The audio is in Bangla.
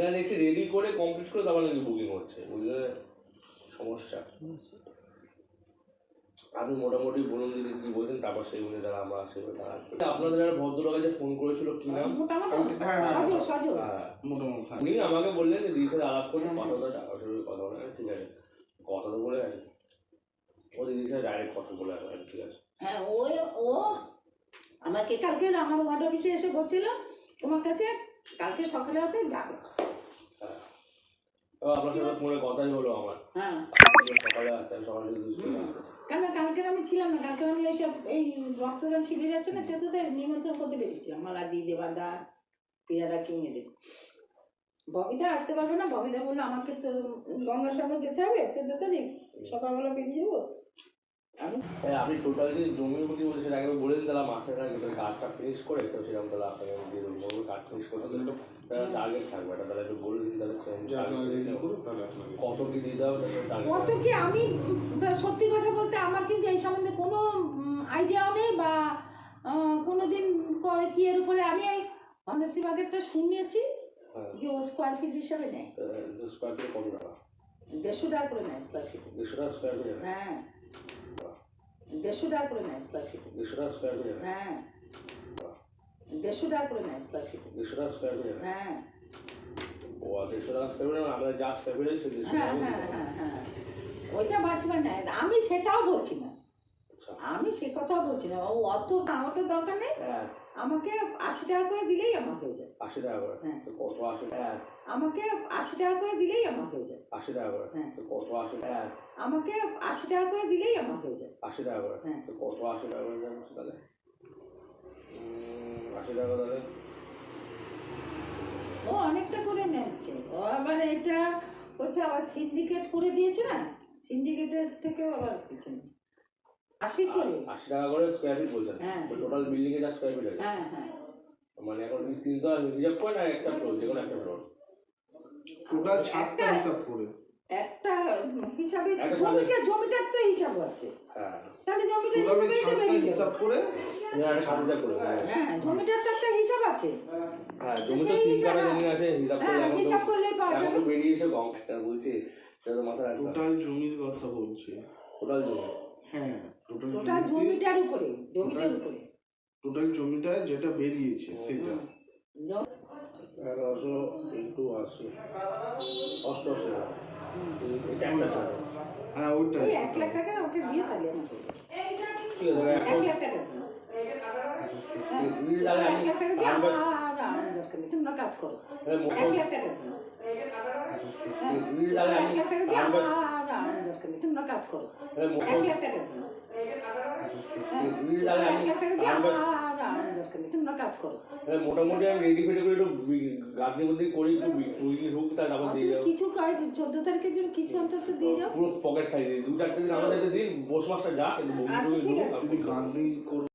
এখানে দেখছি রেডি করে কমপ্লিট করে তারপর নাকি বুকিং হচ্ছে। বুঝলে? সমস্যা। আপনি মোটামুটি বলুন দিদি কি বলছেন তারপর সেই অনুযায়ী তারা আমরা তারা আপনাদের একটা ভদ্রলোক আছে ফোন করেছিল কি নাম? মোটামুটি হ্যাঁ, হ্যাঁ, হ্যাঁ। মোটামুটি। উনি আমাকে বললেন যে দিদির সাথে আলাপ করতে কথা বলে টাকা পয়সার কথা বলে ঠিক আছে। কথা তো বলে গেছে ও দিদির সাথে ডাইরেক্ট কথা বলে গেছে ঠিক আছে। হ্যাঁ ওই ও আমাকে কালকে আমার ওয়ার্ড অফিসে এসে বলছিল তোমার কাছে কালকে সকালে হতে যাবে। আপনার সাথে ফোনে কথাই হলো আমার। হ্যাঁ। সকালে আসতেন সকালে কেন কালকে আমি ছিলাম না কালকে আমি এইসব এই রক্তদান শিবির আছে না নিমন্ত্রণ করতে মালা দি দেবাদা ববিতা আসতে পারবে না ববিতা বলল আমাকে তো গঙ্গাসাগর যেতে হবে চোদ্দ তারিখ সকালবেলা বেরিয়ে যাব। হ্যাঁ, আপনি টোটাল যে জমির প্রতি বলছে সেটা আগে বলে দিন তাহলে কাজটা ফিনিশ করে তো সেরকম তাহলে আপনাকে দিয়ে টার্গেট থাকবে এটা একটু বলে দিন তাহলে কত কি দিতে হবে কত কি আমি সত্যি কথা বলতে আমার কিন্তু এই সম্বন্ধে কোনো আইডিয়াও নেই বা আহ, কোনোদিন ক- কি এর উপরে আমি এই অনেস্টি বাগেরটা শুনিয়েছি যে ও স্কোয়ার ফিট হিসাবে নেয় স্কোয়ার ফিট কত টাকা দেড়শো টাকা করে নেয় স্কোয়ার ফিট দেড়শো টাকা স্কোয়ার ফিট হ্যাঁ দেড়শো টাকা করে নেয় স্কোয়ার ফিট দেড়শো টাকা স্কোয়ার ফিট হ্যাঁ। দেড়শো টাকা করে নেয় স্কোয়ার ফিট দেড়শো টাকা স্কোয়ার ফিট হ্যাঁ। ও দেড়শো টাকা স্কোয়ার ফিট আমরা যা স্কোয়ার ফিট সেই দেড়শো হ্যাঁ হ্যাঁ হ্যাঁ হ্যাঁ। ওইটা আমি সেটাও বলছি না। আচ্ছা। আমি সে কথা বলছি না। ও অত আমাকে দরকার নেই। আমাকে আশি টাকা করে দিলেই আমার হয়ে যায়। আশি টাকা করে? হ্যাঁ। তো কত আশি হ্যাঁ। আমাকে আশি টাকা করে দিলেই আমার হয়ে যায়। আশি টাকা করে? হ্যাঁ। তো কত আশি হ্যাঁ আমাকে আশি টাকা করে দিলেই আমার হয়ে যায়। আশি টাকা করে? হ্যাঁ। তো কত আশি টাকা করে তাহলে উম, আশি টাকা তাহলে ও অনেকটা করে নিচ্ছে ও এটা হচ্ছে আবার সিন্ডিকেট করে দিয়েছে না? সিন্ডিকেটের থেকেও আবার পিছনে। আশি করে। আশি টাকা করে স্কোয়ার ফিট বলছেন। হ্যাঁ। টোটাল বিল্ডিং এ যা স্কোয়ার ফিট হ্যাঁ হ্যাঁ। মানে এখন তিনটা হিসাব করে না একটা ফ্লোর যে কোনো একটা ফ্লোর টোটাল ছাদটা হিসাব করে একটা হিসাবে জমিটা জমিটার তো হিসাব আছে। হ্যাঁ। তাহলে জমিটার হিসাব করে যে একটা করে। হ্যাঁ হ্যাঁ জমিটার তো একটা হিসাব আছে? হ্যাঁ জমি তো তিন কাটা জমি আছে হিসাব করলে হ্যাঁ এখন তো হিসাব করলেই পাওয়া এখন যাবে। তো কম একটা বলছি সেটা তো মাথায় টোটাল জমির কথা বলছি। টোটাল জমি? হ্যাঁ টোটাল টোটাল জমিটার উপরে জমিটার উপরে। টোটাল জমিটা যেটা বেরিয়েছে সেটা। এগারোশো ইন্টু আশি। অষ্টআশি হ্যাঁ ওইটাই। ওই এক লাখ টাকা ওকে দিয়ে তাহলে ঠিক আছে এক লাখ টাকা দিন। হ্যাঁ, দিদি তাহলে এক আমি লাখ টাকা দিয়ে আমরা- আমার আর আমার দরকার নেই তোমরা কাজ করো এক লাখ টাকা দিন এক লাখ টাকা দিয়ে আমার আমার দরকার নেই তোমরা কাজ করো এক লাখ টাকা দিন দিদি তাহলে এক আমি লাখ টাকা দিয়ে আমরা- আমার আর আমার দরকার নেই তোমরা কাজ করো তাহলে মোটামুটি আমি রেডি ফেডি করে একটু গার্ডের মধ্যে করি একটু উইকলি ঢুক তার আবার দিয়ে যাব কিছু চোদ্দ তারিখের জন্য কিছু অন্তত দিয়ে যাও পুরো পকেট খাই দিই দু চারটে দিন আমাদের দিন বস মাসটা যা কিন্তু আচ্ছা, গান্ধী